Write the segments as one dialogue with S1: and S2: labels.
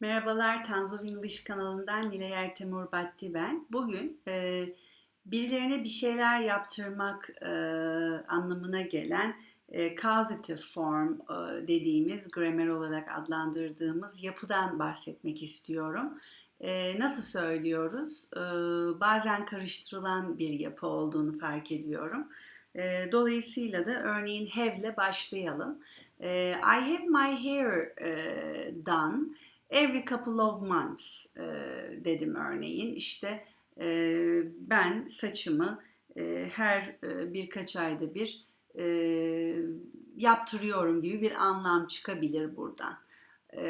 S1: Merhabalar, Tanzu of English kanalından Nilay Ertemur Batti ben. Bugün e, birilerine bir şeyler yaptırmak e, anlamına gelen e, causative form e, dediğimiz, gramer olarak adlandırdığımız yapıdan bahsetmek istiyorum. E, nasıl söylüyoruz? E, bazen karıştırılan bir yapı olduğunu fark ediyorum. E, dolayısıyla da örneğin have ile başlayalım. E, I have my hair e, done every couple of months e, dedim örneğin. İşte e, ben saçımı e, her e, birkaç ayda bir e, yaptırıyorum gibi bir anlam çıkabilir buradan. E,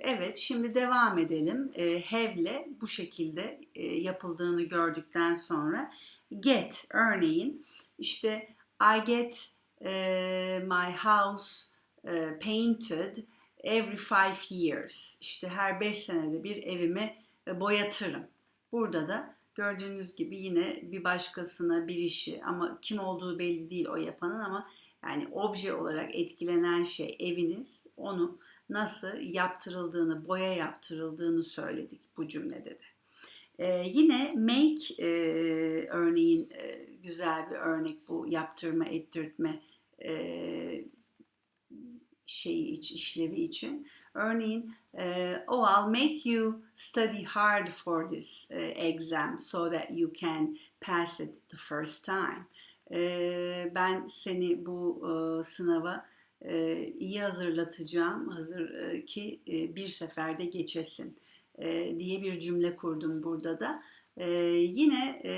S1: evet şimdi devam edelim. E, have'le bu şekilde e, yapıldığını gördükten sonra get örneğin işte I get e, my house e, painted every five years. İşte her beş senede bir evimi e, boyatırım. Burada da gördüğünüz gibi yine bir başkasına bir işi ama kim olduğu belli değil o yapanın ama yani obje olarak etkilenen şey eviniz onu nasıl yaptırıldığını, boya yaptırıldığını söyledik bu cümlede de. Ee, yine make e, örneğin e, güzel bir örnek bu yaptırma, ettirtme e, şeyi iç, işlevi için. Örneğin e, oh I'll make you study hard for this e, exam so that you can pass it the first time. E, ben seni bu sınava iyi hazırlatacağım hazır ki bir seferde geçesin diye bir cümle kurdum burada da. Ee, yine e,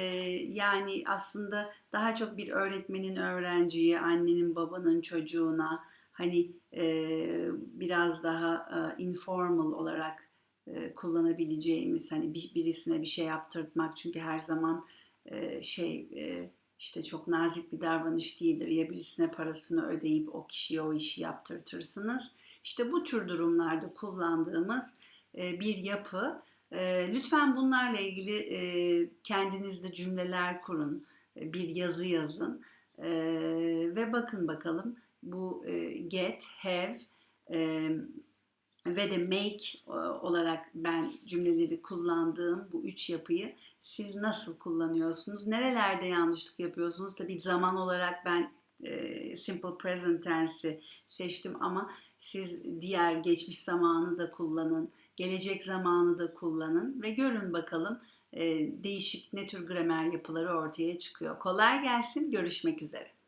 S1: yani aslında daha çok bir öğretmenin öğrenciye, annenin babanın çocuğuna, hani e, biraz daha e, informal olarak e, kullanabileceğimiz hani bir, birisine bir şey yaptırtmak çünkü her zaman e, şey e, işte çok nazik bir davranış değildir. Ya birisine parasını ödeyip o kişiye o işi yaptırtırsınız. İşte bu tür durumlarda kullandığımız e, bir yapı. E, lütfen bunlarla ilgili e, kendinizde cümleler kurun, e, bir yazı yazın e, ve bakın bakalım bu e, get, have e, ve de make e, olarak ben cümleleri kullandığım bu üç yapıyı siz nasıl kullanıyorsunuz? Nerelerde yanlışlık yapıyorsunuz? Tabii zaman olarak ben e, simple present tense'i seçtim ama siz diğer geçmiş zamanı da kullanın, gelecek zamanı da kullanın ve görün bakalım e, değişik ne tür gramer yapıları ortaya çıkıyor. Kolay gelsin, görüşmek üzere.